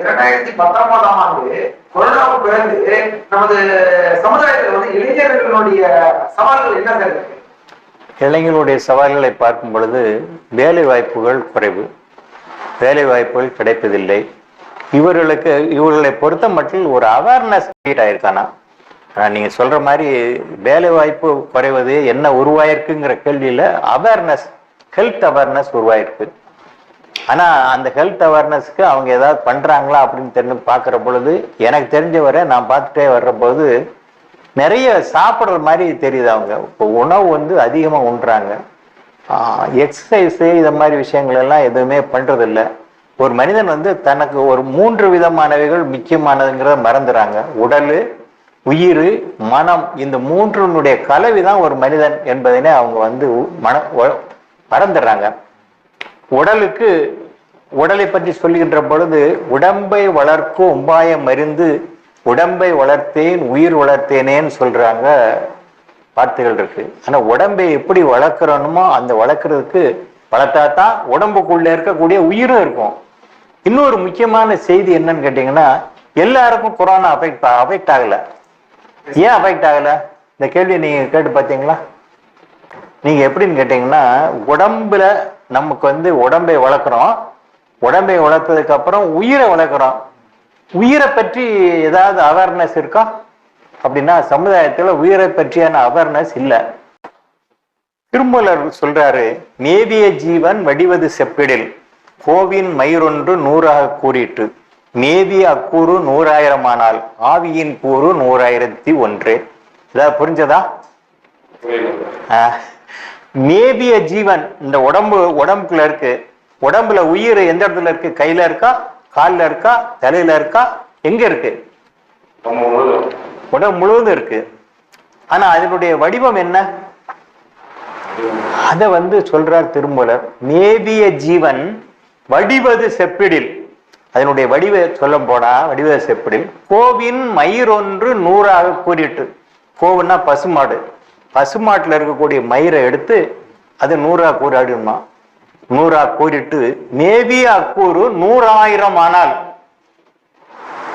இரண்டாயிரத்தி பத்தொன்பதாம் ஆண்டு கொரோனாவுக்கு பிறகு நமது சமுதாயத்தில் வந்து இளைஞர்களுடைய சவால்கள் என்ன சார் இருக்கு? இளைஞர்களுடைய சவால்களை பார்க்கும் பொழுது வேலை வாய்ப்புகள் குறைவு. வேலை வாய்ப்புகள் கிடைப்பதில்லை. இவர்களுக்கு இவர்களை பொறுத்த மட்டும் ஒரு அவேர்னஸ் கிரியேட் ஆயிருக்கானா? நீங்க சொல்ற மாதிரி வேலை வாய்ப்பு குறைவது என்ன உருவாயிருக்குங்கிற கேள்வியில அவேர்னஸ் ஹெல்த் அவேர்னஸ் உருவாயிருக்கு. ஆனா அந்த ஹெல்த் அவேர்னஸ்க்கு அவங்க ஏதாவது பண்றாங்களா அப்படின்னு தெரிஞ்சு பார்க்குற பொழுது எனக்கு தெரிஞ்ச வரை நான் பார்த்துட்டே வர்ற போது நிறைய சாப்பிட்ற மாதிரி தெரியுது அவங்க. இப்போ உணவு வந்து அதிகமாக உண்றாங்க. எக்ஸசைஸு இந்த மாதிரி விஷயங்கள் எல்லாம் எதுவுமே பண்றதில்ல. ஒரு மனிதன் வந்து தனக்கு ஒரு மூன்று விதமானவைகள் முக்கியமானதுங்கிறத மறந்துறாங்க. உடல் உயிர் மனம் இந்த மூன்றினுடைய கலவைதான் ஒரு மனிதன் என்பதனே அவங்க வந்து மன மறந்துடுறாங்க உடலுக்கு உடலை பற்றி சொல்லுகின்ற பொழுது உடம்பை வளர்க்கும் உம்பாயம் அறிந்து உடம்பை வளர்த்தேன் உயிர் வளர்த்தேனேன்னு சொல்றாங்க வார்த்தைகள் இருக்கு. ஆனா உடம்பை எப்படி வளர்க்கறணுமோ அந்த வளர்க்கறதுக்கு வளர்த்தாதான் உடம்புக்குள்ள இருக்கக்கூடிய உயிரும் இருக்கும். இன்னொரு முக்கியமான செய்தி என்னன்னு கேட்டீங்கன்னா எல்லாருக்கும் கொரோனா அஃபெக்ட் அஃபெக்ட் ஆகல. ஏன் அஃபெக்ட் ஆகல? இந்த கேள்வி நீங்க கேட்டு பார்த்தீங்களா? நீங்க எப்படின்னு கேட்டீங்கன்னா உடம்புல நமக்கு வந்து உடம்பை வளர்க்குறோம். உடம்பை வளர்த்ததுக்கு அப்புறம் உயிரை வளர்க்குறோம். உயிரை பற்றி ஏதாவது அவேர்னஸ் இருக்கா? அப்படின்னா சமுதாயத்துல உயிரை பற்றியான அவேர்னஸ் இல்லை. திருமூலர் சொல்றாரு மேவிய ஜீவன் வடிவது செப்பிடில். கோவின் மயிரொன்று நூறாக கூறிட்டு மேவிய அக்கூறு நூறாயிரமானால் ஆவியின் கூறு நூறாயிரத்தி ஒன்று. இதாவது புரிஞ்சதா? ஆஹ், மேவிய ஜீவன் இந்த உடம்பு உடம்புக்குள்ள இருக்கு. உடம்புல உயிர் எந்த இடத்துல இருக்கு? கையில இருக்கா? கால்ல இருக்கா? தலையில இருக்கா? எங்க இருக்கு? உடம்பு முழுவதும். இருக்கு. ஆனா அதனுடைய வடிவம் என்ன? அத வந்து சொல்றார் திருமூலர். மேவிய ஜீவன் வடிவது செப்பிடில். அதனுடைய வடிவ சொல்ல போனா வடிவ செப்பிடில். கோவின் மயிரொன்று நூறாக கூறிட்டு. கோவுன்னா பசுமாடு. பசுமாட்டில் இருக்கக்கூடிய மயிரை எடுத்து அது நூறா கூறாடுமா நூறா கூறிட்டு மேவிய அக்கூறு நூறாயிரம் ஆனால்.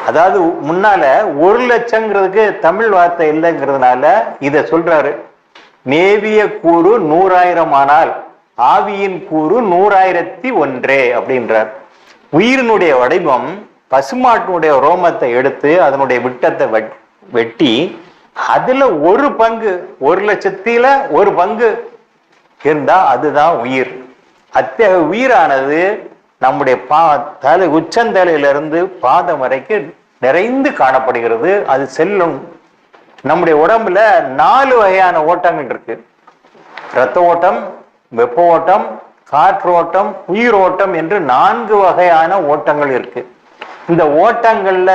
அதாவது முன்னால ஒரு லட்சங்கிறதுக்கு தமிழ் வார்த்தை இல்லைங்கிறதுனால இத சொல்றாரு. மேவிய கூறு நூறாயிரம் ஆனால் ஆவியின் கூறு நூறாயிரத்தி ஒன்றே அப்படின்றார். உயிரினுடைய வடிவம் பசுமாட்டினுடைய ரோமத்தை எடுத்து அதனுடைய விட்டத்தை வெட்- வெட்டி அதுல ஒரு பங்கு ஒரு லட்சத்தில ஒரு பங்கு இருந்தா அதுதான் உயிர். அத்தகைய உயிரானது நம்முடைய பா தலை உச்சந்தலையிலிருந்து பாதம் வரைக்கும் நிறைந்து காணப்படுகிறது. அது செல்லும். நம்முடைய உடம்புல நாலு வகையான ஓட்டங்கள் இருக்கு. இரத்த ஓட்டம் வெப்ப ஓட்டம் காற்று ஓட்டம் உயிர் ஓட்டம் என்று நான்கு வகையான ஓட்டங்கள் இருக்கு. இந்த ஓட்டங்கள்ல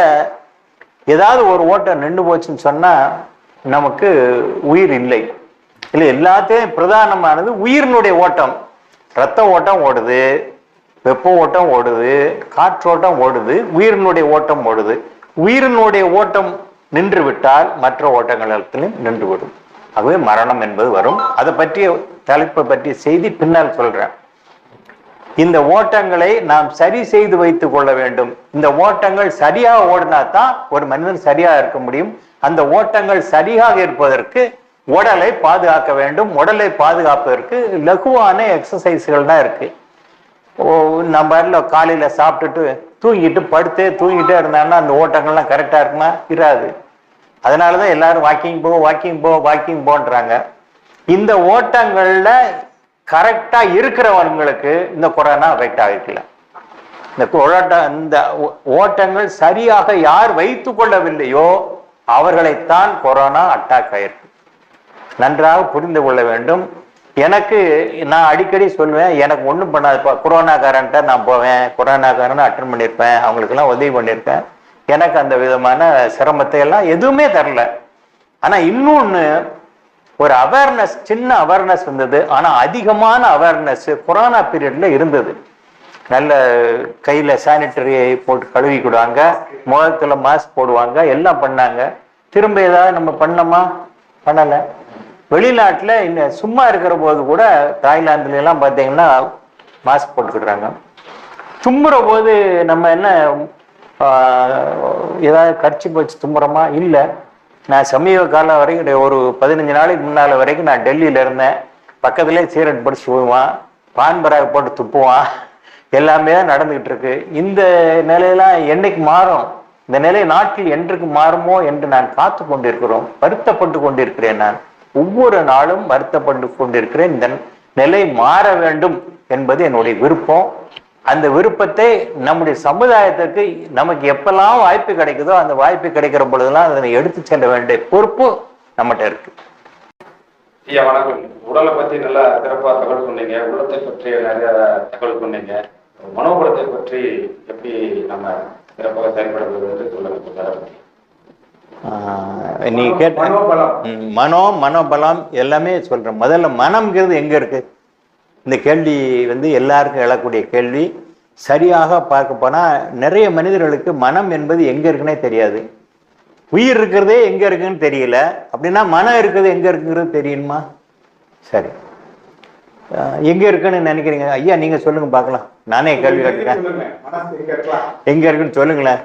ஏதாவது ஒரு ஓட்டம் நின்று போச்சுன்னு சொன்னா நமக்கு உயிர் இல்லை. இல்லை எல்லாத்தையும் பிரதானமானது உயிரினுடைய ஓட்டம். ரத்த ஓட்டம் ஓடுது வெப்ப ஓட்டம் ஓடுது காற்றோட்டம் ஓடுது உயிரினுடைய ஓட்டம் ஓடுது. உயிரினுடைய ஓட்டம் நின்று விட்டால் மற்ற ஓட்டங்கள் எல்லாத்திலும் நின்று விடும் ஆகவே மரணம் என்பது வரும். அதை பற்றிய தலைப்பை பற்றிய செய்தி பின்னால் சொல்கிறேன் இந்த ஓட்டங்களை நாம் சரி செய்து வைத்துக் கொள்ள வேண்டும். இந்த ஓட்டங்கள் சரியாக ஓடினா தான் ஒரு மனிதன் சரியாக இருக்க முடியும். அந்த ஓட்டங்கள் சரியாக இருப்பதற்கு உடலை பாதுகாக்க வேண்டும். உடலை பாதுகாப்பதற்கு லகுவான எக்ஸசைஸ்கள் தான் இருக்கு. நம்ம இடத்துல காலையில சாப்பிட்டுட்டு தூங்கிட்டு படுத்தே தூங்கிட்டே இருந்தாங்கன்னா அந்த ஓட்டங்கள்லாம் கரெக்டா இருக்குமா? இராது. அதனாலதான் எல்லாரும் வாக்கிங் போ வாக்கிங் போ வாக்கிங் போன்றாங்க. இந்த ஓட்டங்கள்ல கரெக்டாக இருக்கிறவங்களுக்கு இந்த கொரோனா அஃபெக்ட் ஆகிக்கல இந்த ஓட்ட இந்த ஓ- ஓட்டங்கள் சரியாக யார் வைத்து கொள்ளவில்லையோ அவர்களைத்தான் கொரோனா அட்டாக் ஆயிருக்கு. நன்றாக புரிந்து கொள்ள வேண்டும். எனக்கு நான் அடிக்கடி சொல்லுவேன் எனக்கு ஒன்றும் பண்ணாதுப்பா கொரோனாக்காரன்ட்ட நான் போவேன் கொரோனாக்காரன் அட்டன் பண்ணியிருப்பேன் அவங்களுக்கெல்லாம் உதவி பண்ணியிருப்பேன் எனக்கு அந்த விதமான சிரமத்தை எல்லாம் எதுவுமே தரல. ஆனால் இன்னொன்று ஒரு அவேர்னஸ் சின்ன அவேர்னஸ் இருந்தது. ஆனா அதிகமான அவேர்னஸ் கொரோனா பீரியட்ல இருந்தது. நல்ல கையில சானிடரியை போட்டு கழுவிக்கிடுவாங்க முகத்துல மாஸ்க் போடுவாங்க. எல்லாம் பண்ணாங்க. திரும்ப ஏதாவது நம்ம பண்ணோமா? பண்ணல. வெளிநாட்டுல இன்னும் சும்மா இருக்கிற போது கூட தாய்லாந்துல எல்லாம் பாத்தீங்கன்னா மாஸ்க் போட்டுக்கிடுறாங்க. தும்புற போது நம்ம என்ன ஏதாவது கடிச்சு போச்சு தும்புறோமா இல்லை. நான் சமீப காலம் வரைக்கும் ஒரு பதினஞ்சு நாளைக்கு முன்னால் வரைக்கும் நான் டெல்லியில் இருந்தேன். பக்கத்துலேயே சீரட் படிச்சு போவான் பான்பராக போட்டு துப்புவான். எல்லாமே தான் நடந்துகிட்டு இருக்கு. இந்த நிலையெல்லாம் என்னைக்கு மாறும்? இந்த நிலை நாட்டில் என்றைக்கு மாறுமோ என்று நான் காத்து கொண்டிருக்கிறோம். வருத்தப்பட்டு கொண்டிருக்கிறேன் நான். ஒவ்வொரு நாளும் வருத்தப்பட்டு கொண்டிருக்கிறேன். இந்த நிலை மாற வேண்டும் என்பது என்னுடைய விருப்பம். அந்த விருப்பத்தை நம்முடைய சமுதாயத்திற்கு நமக்கு எப்பெல்லாம் வாய்ப்பு கிடைக்குதோ அந்த வாய்ப்பு கிடைக்கிற பொழுதெல்லாம் அதனை எடுத்து செல்ல வேண்டிய பொறுப்பு நம்மகிட்ட இருக்கு. ஐயா வணக்கம். உடலை பத்தி நல்லா சிறப்பா தகவல் சொன்னீங்க. உள்ளத்தை பற்றி நிறைய தகவல் சொன்னீங்க. மனோபலத்தை பற்றி எப்படி நம்ம சிறப்பாக செயல்படுவது சொல்லுங்க நீ கேட்ட மனோபலம். மனோ மனோபலம் எல்லாமே சொல்றேன். முதல்ல மனம்ங்கிறது எங்க இருக்கு? இந்த கேள்வி வந்து எல்லாருக்கும் எழக்கூடிய கேள்வி. சரியாக பார்க்க போனா நிறைய மனிதர்களுக்கு மனம் என்பது எங்க இருக்குன்னே தெரியாது. உயிர் இருக்கிறதே எங்க இருக்குன்னு தெரியல. அப்படின்னா மனம் இருக்கிறது எங்க இருக்குங்கிறது தெரியுமா? சரி. எங்க இருக்குன்னு நினைக்கிறீங்க? ஐயா நீங்க சொல்லுங்க பார்க்கலாம். நானே கேள்வி கேட்டுக்கிறேன் எங்க இருக்குன்னு சொல்லுங்களேன்.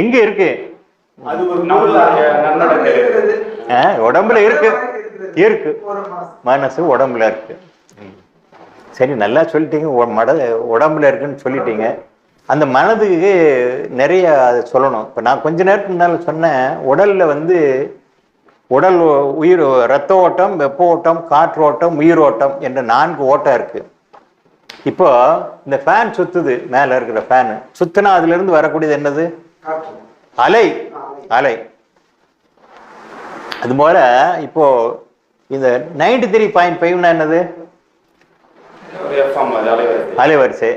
எங்க இருக்கு? அது ஒரு உடம்புல இருக்கு. இருக்கு. மனசு உடம்புல இருக்கு. சரி நல்லா சொல்லிட்டீங்க. உ- மட உடம்புல இருக்குன்னு சொல்லிட்டீங்க. அந்த மனதுக்கு நிறைய அதை சொல்லணும். இப்போ நான் கொஞ்ச நேரத்துக்கு முன்னால் சொன்னேன் உடல்ல வந்து உடல் உயிர் ரத்த ஓட்டம் வெப்ப ஓட்டம் காற்று ஓட்டம் உயிர் ஓட்டம் என்ற நான்கு ஓட்டம் இருக்கு. இப்போ இந்த ஃபேன் சுத்துது மேல இருக்கிற ஃபேன் சுத்துனா அதுல இருந்து வரக்கூடியது என்னது? காற்று. அலை. அலை அதுபோல இப்போ இந்த நைன்டி த்ரீ பாயிண்ட் ஃபைவ்னா என்னது? அலைவரிசை.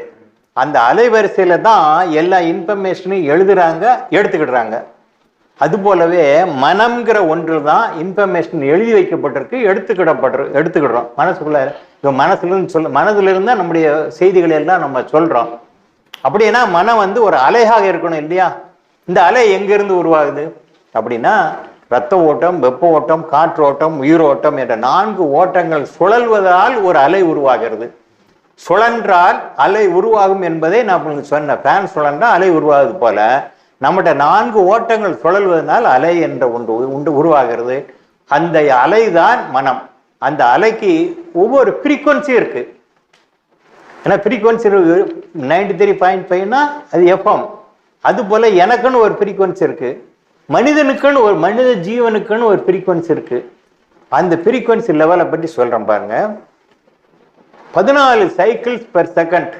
அந்த அலைவரிசையில தான் எல்லா இன்ஃபர்மேஷனையும் எழுதுறாங்க எடுத்துக்கிடுறாங்க. அது போலவே மனம்ங்கிற ஒன்று தான் இன்ஃபர்மேஷன் எழுதி வைக்கப்பட்டிருக்கு எடுத்துக்கிடப்பட்டு எடுத்துக்கிடுறோம். மனசுக்குள்ள இப்போ மனசுலன்னு சொல்ல மனதிலிருந்து தான் நம்முடைய செய்திகளை எல்லாம் நம்ம சொல்றோம். அப்படின்னா மனம் வந்து ஒரு அலையாக இருக்கணும் இல்லையா? இந்த அலை எங்கிருந்து உருவாகுது? அப்படின்னா ரத்த ஓட்டம் வெப்ப ஓட்டம் காற்று ஓட்டம் உயிர் ஓட்டம் என்ற நான்கு ஓட்டங்கள் சுழல்வதால் ஒரு அலை உருவாகிறது. சுழன்றால் அலை உருவாகும் என்பதை நான் உங்களுக்கு சொன்னேன் ஃபேன் சுழன்றால் அலை உருவாகுது போல நம்மகிட்ட நான்கு ஓட்டங்கள் சுழல்வதனால் அலை என்ற ஒன்று உண்டு உருவாகிறது. அந்த அலைதான் மனம். அந்த அலைக்கு ஒவ்வொரு ஃப்ரீக்குவன்சி இருக்கு. ஏன்னா ஃப்ரீக்குவன்சி நைன்டி த்ரீ பாயிண்ட் ஃபைவ்னா அது எஃப்எம் அதுபோல் எனக்குன்னு ஒரு ஃப்ரீக்குவன்சி இருக்குது மனிதனுக்குன்னு ஒரு மனித ஜீவனுக்குன்னு ஒரு ஃப்ரீக்குவன்சி இருக்குது அந்த ஃப்ரீக்குவன்சி லெவலை பற்றி சொல்கிறேன் பாருங்க. பதினாலு சைக்கிள்ஸ் பெர் செகண்ட்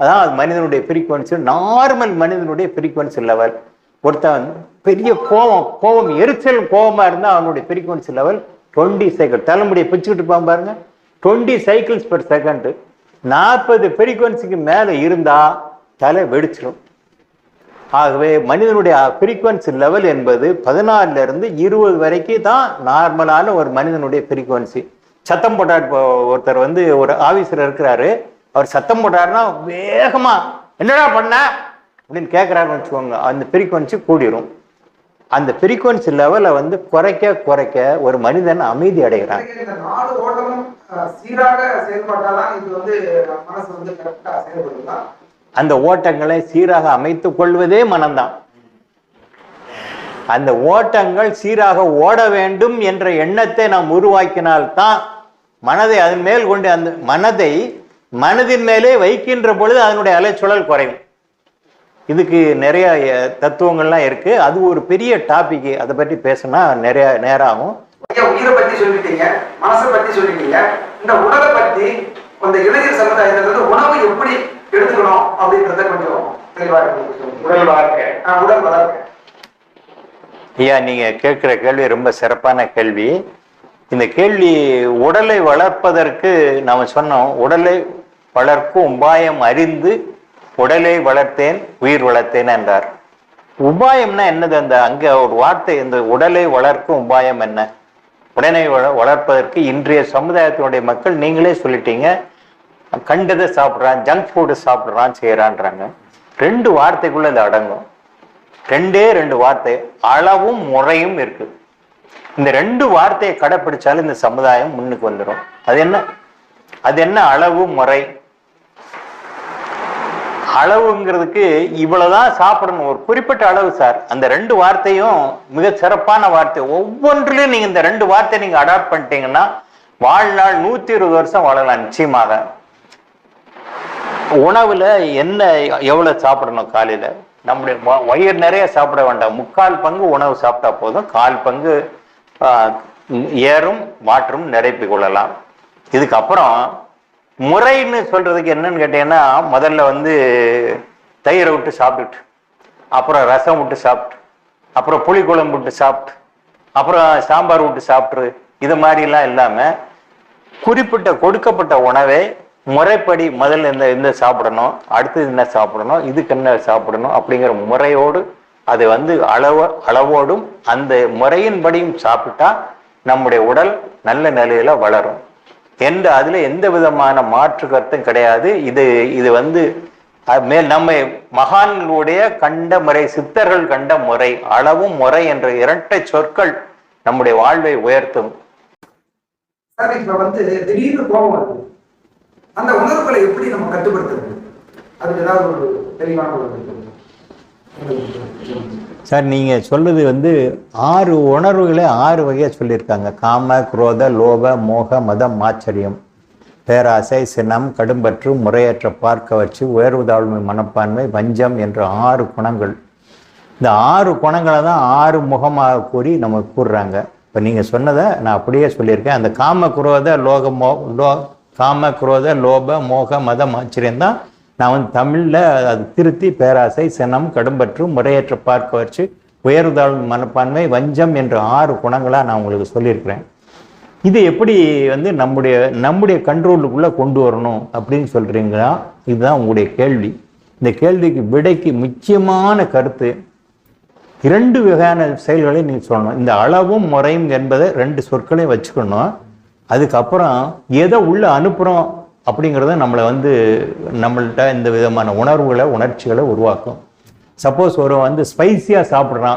அதான் அது மனிதனுடைய ஃப்ரீக்குவன்சி நார்மல் மனிதனுடைய ஃப்ரீக்குவன்சி லெவல் ஒருத்தன் பெரிய கோபம் கோபம் எரிச்சல் கோபமாக இருந்தால் அவனுடைய ஃப்ரீக்குவன்சி லெவல் டுவெண்ட்டி சைக்கிள் தலைமுடியை பிச்சுக்கிட்டு இருப்பான் பாருங்க. டுவெண்ட்டி சைக்கிள்ஸ் பெர் செகண்ட் நாற்பது ஃப்ரீக்குவன்சிக்கு மேலே இருந்தால் தலை வெடிச்சிடும் ஆகவே மனிதனுடைய ஃப்ரீக்குவன்சி லெவல் என்பது பதினாறுல இருந்து இருபது வரைக்கும் தான் நார்மலான ஒரு மனிதனுடைய ஃப்ரீக்குவன்சி சத்தம் போட்டார் இப்போ ஒருத்தர் வந்து ஒரு ஆபீசர் இருக்கிறாரு. அவர் சத்தம் போட்டாருன்னா வேகமா என்னடா பண்ண? அப்படின்னு கேட்குறாருன்னு வச்சுக்கோங்க. அந்த ஃப்ரீக்குவன்சி கூடிரும். அந்த ஃப்ரீக்குவன்சி லெவலை வந்து குறைக்க குறைக்க ஒரு மனிதன் அமைதி அடைகிறான். சீராக செயல்பட்டாதான் இது வந்து மனசு வந்து கரெக்டாக செயல்படுதா அந்த ஓட்டங்களை சீராக அமைத்துக் கொள்வதே மனம்தான். அந்த ஓட்டங்கள் சீராக ஓட வேண்டும் என்ற எண்ணத்தை நாம் உருவாக்கினால்தான் மனதை அதன் மேல் கொண்டு அந்த மனதை மனதின் மேலே வைக்கின்ற பொழுது அதனுடைய அலைச்சுழல் குறையும். இதுக்கு நிறைய தத்துவங்கள்லாம் இருக்கு. அது ஒரு பெரிய டாபிக் அதை பற்றி பேசினா நிறைய நேரம் ஆகும் உயிரை பத்தி சொல்லிட்டீங்க மனசை பத்தி சொல்லிட்டீங்க. இந்த உடலை பத்தி இந்த இளைஞர் சமுதாயத்துல உணவு எப்படி எடுத்துக்கணும் அப்படின்றத கொஞ்சம் தெளிவா. உடல் ஆஹ், உடல் வளர்க்க. ஐயா நீங்க கேட்கிற கேள்வி ரொம்ப சிறப்பான கேள்வி. இந்த கேள்வி உடலை வளர்ப்பதற்கு நாம சொன்னோம் உடலை வளர்க்கும் உபாயம் அறிந்து உடலை வளர்த்தேன் உயிர் வளர்த்தேன் என்றார். உபாயம்னா என்னது? அந்த அங்க ஒரு வார்த்தை இந்த உடலை வளர்க்கும் உபாயம் என்ன? உடலை வள- வளர்ப்பதற்கு இன்றைய சமுதாயத்தினுடைய மக்கள் நீங்களே சொல்லிட்டீங்க. கண்டதை சாப்பிட்றான் ஜங்க் ஃபுட்டு சாப்பிட்றான் செய்கிறான்றாங்க ரெண்டு வார்த்தைக்குள்ள இது அடங்கும். ரெண்டே ரெண்டு வார்த்தை அளவும் முறையும் இருக்கு. இந்த ரெண்டு வார்த்தையை கடைப்பிடிச்சாலும் இந்த சமுதாயம் முன்னுக்கு வந்துடும் அது என்ன? அது என்ன? அளவு முறை. அளவுங்கிறதுக்கு இவ்வளவுதான் சாப்பிடணும். ஒரு குறிப்பிட்ட அளவு சார் அந்த ரெண்டு வார்த்தையும் மிக சிறப்பான வார்த்தை. ஒவ்வொன்றிலையும் நீங்க இந்த ரெண்டு வார்த்தையை நீங்க அடாப்ட் பண்ணிட்டீங்கன்னா வாழ்நாள் நூத்தி இருபது வருஷம் வாழலாம். நிச்சயமாக. உணவில் என்ன எவ்வளோ சாப்பிடணும் காலையில்? நம்முடைய வயிறு நிறைய சாப்பிட வேண்டாம். முக்கால் பங்கு உணவு சாப்பிட்டா போதும். கால் பங்கு ஏறும் மாற்றும் நிரப்பி கொள்ளலாம். இதுக்கப்புறம் முறைன்னு சொல்றதுக்கு என்னன்னு கேட்டீங்கன்னா முதல்ல வந்து தயிரை விட்டு சாப்பிட்டுட்டு அப்புறம் ரசம் விட்டு சாப்பிட்டு அப்புறம் புளிக்குழம்பு விட்டு சாப்பிட்டு அப்புறம் சாம்பார் விட்டு சாப்பிட்ரு இது மாதிரிலாம் இல்லாமல் குறிப்பிட்ட கொடுக்கப்பட்ட உணவை முறைப்படி முதல்ல இந்த இந்த சாப்பிடணும் அடுத்தது என்ன சாப்பிடணும் இதுக்கு என்ன சாப்பிடணும் அப்படிங்கிற முறையோடு அது வந்து அளவ அளவோடும் அந்த முறையின்படியும் சாப்பிட்டா நம்முடைய உடல் நல்ல நிலையில வளரும். எந்த அதுல எந்த விதமான மாற்று கருத்தும் கிடையாது. இது இது வந்து மேல் நம்ம மகான்களுடைய கண்ட முறை சித்தர்கள் கண்ட முறை அளவும் முறை என்ற இரட்டை சொற்கள் நம்முடைய வாழ்வை உயர்த்தும். இப்ப வந்து திடீர்னு கோபம் வருது. அந்த உணர்வுகளை எப்படி நம்ம கட்டுப்படுத்துறது? அதுக்கு ஏதாவது ஒரு தெளிவான ஒரு சார் நீங்கள் சொல்றது வந்து ஆறு உணர்வுகளை ஆறு வகையாக சொல்லியிருக்காங்க. காம குரோத லோப மோக மதம் ஆச்சரியம் பேராசை சினம் கடும்பற்று முறையற்ற பார்க்க வச்சு உயர்வு தாழ்மை மனப்பான்மை வஞ்சம் என்ற ஆறு குணங்கள். இந்த ஆறு குணங்களை தான் ஆறு முகமாக கூறி நம்ம கூறுறாங்க. இப்போ நீங்கள் சொன்னதை நான் அப்படியே சொல்லியிருக்கேன். அந்த காம குரோத லோக மோ லோ காம குரோத லோப மோக மதம் ஆச்சரியம் தான். நான் வந்து தமிழில் அது திருத்தி பேராசை சினம் கடும்பற்று முறையற்ற பார்க்க வச்சு உயர்தாழ்வு மனப்பான்மை வஞ்சம் என்ற ஆறு குணங்களாக நான் உங்களுக்கு சொல்லியிருக்கிறேன். இது எப்படி வந்து நம்முடைய நம்முடைய கண்ட்ரோலுக்குள்ளே கொண்டு வரணும் அப்படின்னு சொல்கிறீங்களா இதுதான் உங்களுடைய கேள்வி. இந்த கேள்விக்கு விடைக்கு முக்கியமான கருத்து இரண்டு வகையான செயல்களை நீங்கள் சொல்லணும். இந்த அளவும் முறையும் என்பதை ரெண்டு சொற்களையும் வச்சுக்கணும். அதுக்கப்புறம் எதை உள்ளே அனுப்புகிறோம் அப்படிங்கிறத நம்மளை வந்து நம்மள்கிட்ட இந்த விதமான உணர்வுகளை உணர்ச்சிகளை உருவாக்கும். சப்போஸ் ஒரு வந்து ஸ்பைசியாக சாப்பிட்றான்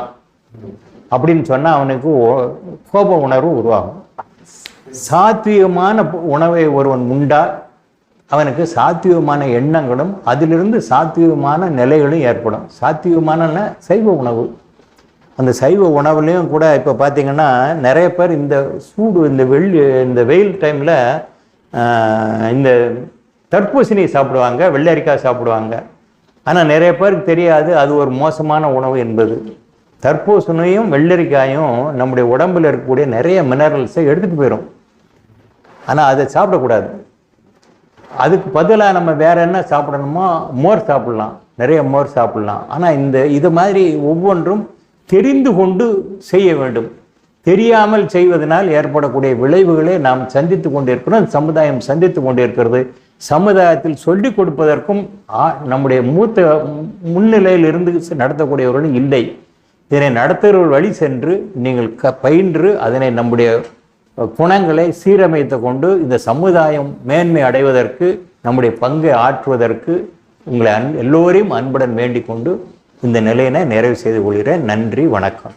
அப்படின்னு சொன்னால் அவனுக்கு ஓ- கோப உணர்வு உருவாகும். சாத்வீகமான உணவை ஒருவன் உண்டால் அவனுக்கு சாத்வீகமான எண்ணங்களும் அதிலிருந்து சாத்வீகமான நிலைகளும் ஏற்படும். சாத்வீகமான சைவ உணவு. அந்த சைவ உணவுலையும் கூட இப்போ பார்த்தீங்கன்னா நிறைய பேர் இந்த சூடு இந்த வெள்ளி இந்த வெயில் டைமில் இந்த தர்பூசணி சாப்பிடுவாங்க வெள்ளரிக்காய் சாப்பிடுவாங்க. ஆனால் நிறைய பேருக்கு தெரியாது அது ஒரு மோசமான உணவு என்பது. தர்பூசணியும் வெள்ளரிக்காயும் நம்முடைய உடம்புல இருக்கக்கூடிய நிறைய மினரல்ஸை எடுத்துகிட்டு போயிடும் ஆனால் அதை சாப்பிடக்கூடாது. அதுக்கு பதிலாக நம்ம வேற என்ன சாப்பிடணுமோ மோர் சாப்பிட்லாம். நிறைய மோர் சாப்பிட்லாம். ஆனால் இந்த இது மாதிரி ஒவ்வொன்றும் தெரிந்து கொண்டு செய்ய வேண்டும். தெரியாமல் செய்வதனால் ஏற்படக்கூடிய விளைவுகளை நாம் சந்தித்து கொண்டிருக்கிறோம். சமுதாயம் சந்தித்து கொண்டிருக்கிறது. சமுதாயத்தில் சொல்லிக் கொடுப்பதற்கும் ஆ- நம்முடைய மூத்த முன்னிலையில் இருந்து நடத்தக்கூடியவர்களும் இல்லை. இதனை நடத்துகிறவர்கள் வழி சென்று நீங்கள் க பயின்று அதனை நம்முடைய குணங்களை சீரமைத்து கொண்டு இந்த சமுதாயம் மேன்மை அடைவதற்கு நம்முடைய பங்கை ஆற்றுவதற்கு உங்களை அன் எல்லோரையும் அன்புடன் வேண்டிக் கொண்டு இந்த நிலையினை நிறைவு செய்து கொள்கிறேன். நன்றி வணக்கம்.